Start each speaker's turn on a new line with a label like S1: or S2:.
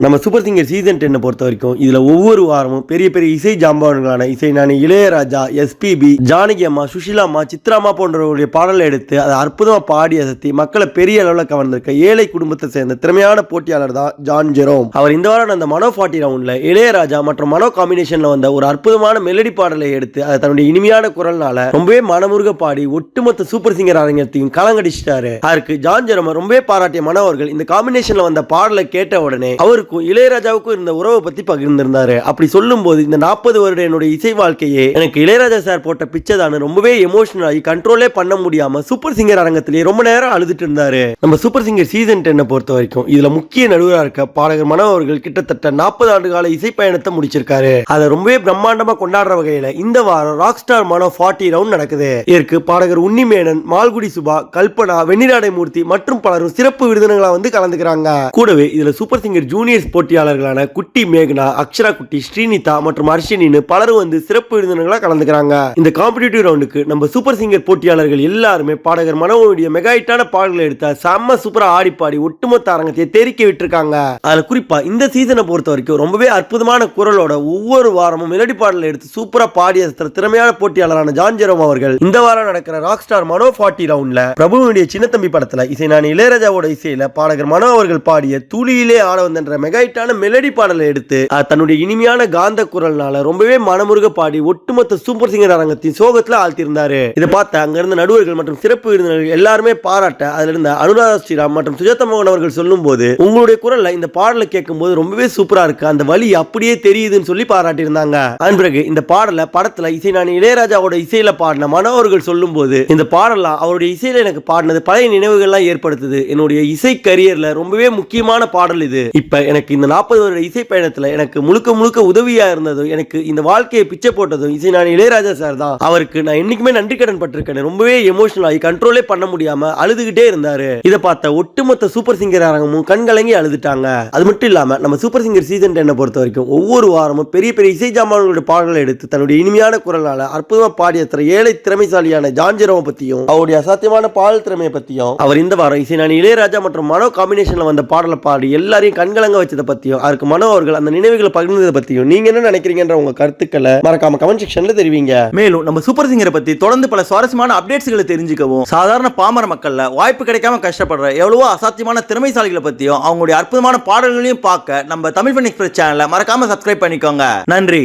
S1: நம்ம super singer season டென்னை பொறுத்த வரைக்கும் இதில் ஒவ்வொரு வாரமும் பெரிய பெரிய இசை ஜாம்பவான்களான இசை நானி இளையராஜா எஸ்பிபி ஜானகி அம்மா சுஷிலா அம்மா சித்ராமா போன்றவர்களுடைய பாடலை எடுத்து அதை அற்புதமாக பாடி அசத்தி மக்களை பெரிய அளவில் கவர்ந்திருக்க ஏழை குடும்பத்தை சேர்ந்த திறமையான போட்டியாளர் தான் ஜான் ஜெரோம் அவர் இந்த வாரம் அந்த மனோ ஃபார்ட்டி ரவுண்ட்ல இளையராஜா மற்றும் மனோ காம்பினேஷனில் வந்த ஒரு அற்புதமான மெலடி பாடலை எடுத்து அதை தன்னுடைய இனிமையான குரல்னால ரொம்பவே மனமுருக பாடி ஒட்டுமொத்த சூப்பர் சிங்கர் அரங்கத்தையும் கலங்கடிச்சிட்டாரு. அதற்கு ஜான் ஜெரோம ரொம்பவே பாராட்டிய மனோ அவர்கள் இந்த காம்பினேஷன்ல வந்த பாடலை கேட்ட உடனே அவருக்கும் இளையராஜாவுக்கும் இருந்த உறவை பத்தி பகிர்ந்திருந்தாரு. அப்படி சொல்லும்போது இந்த நாற்பது வருட என்னுடைய இசை வாழ்க்கையே எனக்கு இளையராஜா சார் போட்ட பிச்சை தான் ரொம்பவே எமோஷனல் ஆகி கண்ட்ரோலே பண்ண முடியாம சூப்பர் சிங்கர் அரங்கத்திலேயே ரொம்ப நேரம் அழுதுட்டு இருந்தாரு. நம்ம சூப்பர் சிங்கர் சீசன் டென்னை பொறுத்த வரைக்கும் இதுல முக்கிய நடுவராக இருக்க பாடகர் மனோ அவர்கள் கிட்டத்தட்ட நாற்பது ஆண்டு கால இசை பயணத்தை முடிச்சிருக்காரு. அதை ரொம்பவே பிரம்மாண்டமா கொண்டாடுற வகையில இந்த வாரம் rock star Mano forty round நடக்குது. இதற்கு பாடகர் உன்னிமேனன் மால்குடி சுபா கல்பனா வெண்ணிராடை மூர்த்தி மற்றும் பலரும் சிறப்பு விருந்தினங்களா வந்து கலந்துக்கிறாங்க. கூடவே இதுல சூப்பர் சிங்கர் ஜூனியர் ஜூனியர்ஸ் போட்டியாளர்களான குட்டி மேகனா அக்ஷரா குட்டி ஸ்ரீனிதா மற்றும் அர்ஷினின்னு பலரும் வந்து சிறப்பு விருந்தினர்களாக கலந்துக்கிறாங்க. இந்த காம்படிட்டிவ் ரவுண்டுக்கு நம்ம சூப்பர் சிங்கர் போட்டியாளர்கள் எல்லாருமே பாடகர் மனோவுடைய மெகா ஹிட்டான பாடல்களை எடுத்த செம்ம சூப்பரா ஆடி பாடி ஒட்டுமொத்த அரங்கத்தை தெரிக்க விட்டுருக்காங்க. அதுல குறிப்பா இந்த சீசனை பொறுத்த வரைக்கும் ரொம்பவே அற்புதமான குரலோட ஒவ்வொரு வாரமும் மெலடி பாடலை எடுத்து சூப்பரா பாடிய திறமையான போட்டியாளரான ஜான் ஜெரோம் அவர்கள் இந்த வாரம் நடக்கிற ராக் ஸ்டார் மனோ ஃபார்ட்டி ரவுண்ட்ல பிரபுவனுடைய சின்னத்தம்பி படத்துல இசை நான் இளையராஜாவோட இசையில பாடகர் மனோ அவர்கள் பாடிய துளியிலே ஆட வந்தன்ற மெகாயிட்டான மெலடி பாடலை எடுத்து தன்னுடைய இனிமையான காந்த குரல்னால ரொம்பவே மனமுருக பாடி ஒட்டுமொத்த சூப்பர் சிங்கர் அரங்கத்தின் சோகத்துல ஆழ்த்தியிருந்தாரு. இதை பார்த்த அங்க இருந்த நடுவர்கள் மற்றும் சிறப்பு விருந்தினர்கள் எல்லாருமே பாராட்ட அதுல இருந்த அனுராதா ஸ்ரீராம் மற்றும் சுஜாதா மோகன் அவர்கள் சொல்லும் போது உங்களுடைய குரல்ல இந்த பாடலை கேட்கும்போது ரொம்பவே சூப்பரா இருக்கு. அந்த வழி அப்படியே தெரியுதுன்னு சொல்லி பாராட்டியிருந்தாங்க. அதன் பிறகு இந்த பாடலை படத்துல இசை நான் இளையராஜாவோட இசையில பாடின மனோ அவர்கள் சொல்லும் போது இந்த பாடலாம் அவருடைய இசையில எனக்கு பாடினது பழைய நினைவுகள்லாம் ஏற்படுத்துது. என்னுடைய இசை கரியர்ல ரொம்பவே முக்கியமான பாடல் இது. இப்ப எனக்கு எனக்கு இந்த நாற்பது வருட இசை பயணத்தில் எனக்கு முழுக்க முழுக்க உதவியாக இருந்ததும் எனக்கு இந்த வாழ்க்கையை பிச்சை போட்டதும் இசை நான் இளையராஜா சார் தான். அவருக்கு நான் என்றைக்குமே நன்றி கடன் பட்டிருக்கேன். ரொம்பவே எமோஷனல் ஆகி கண்ட்ரோலே பண்ண முடியாமல் அழுதுகிட்டே இருந்தார். இதை பார்த்த ஒட்டுமொத்த சூப்பர் சிங்கர் அரங்கமும் கண்கலங்கி அழுதுட்டாங்க. அது மட்டும் இல்லாமல் நம்ம சூப்பர் சிங்கர் சீசன் டென்னை பொறுத்த வரைக்கும் ஒவ்வொரு வாரமும் பெரிய பெரிய இசை ஜாமான்களுடைய பாடல்களை எடுத்து தன்னுடைய இனிமையான குரலால் அற்புதமாக பாடிய ஏழை திறமைசாலியான ஜான்ஜிரவை பற்றியும் அவருடைய அசாத்தியமான பாடல் திறமையை பற்றியும் அவர் இந்த வாரம் இசை நான் இளையராஜா மற்றும் மனோ காம்பினேஷனில் வந்த பாடலை பாடி எல்லாரையும் கண்கலங்க வச்சு வச்சதை பற்றியும் அதுக்கு மனோ அவர்கள் அந்த நினைவுகளை பகிர்ந்ததை பற்றியும் நீங்க என்ன நினைக்கிறீங்கன்ற உங்க கருத்துக்களை மறக்காம கமெண்ட் செக்ஷன்ல தெரிவிங்க.
S2: மேலும் நம்ம சூப்பர் சிங்கரை பத்தி தொடர்ந்து பல சுவாரஸ்யமான அப்டேட்ஸ்களை தெரிஞ்சுக்கவும் சாதாரண பாமர மக்கள்ல வாய்ப்பு கிடைக்காம கஷ்டப்படுற எவ்வளவோ அசாத்தியமான திறமைசாலிகளை பத்தியும் அவங்களுடைய அற்புதமான பாடல்களையும் பார்க்க நம்ம தமிழ் ஃபன் எக்ஸ்பிரஸ் சேனலை மறக்காம சப்ஸ்கிரைப் பண்ணிக்கோங்க. நன்றி.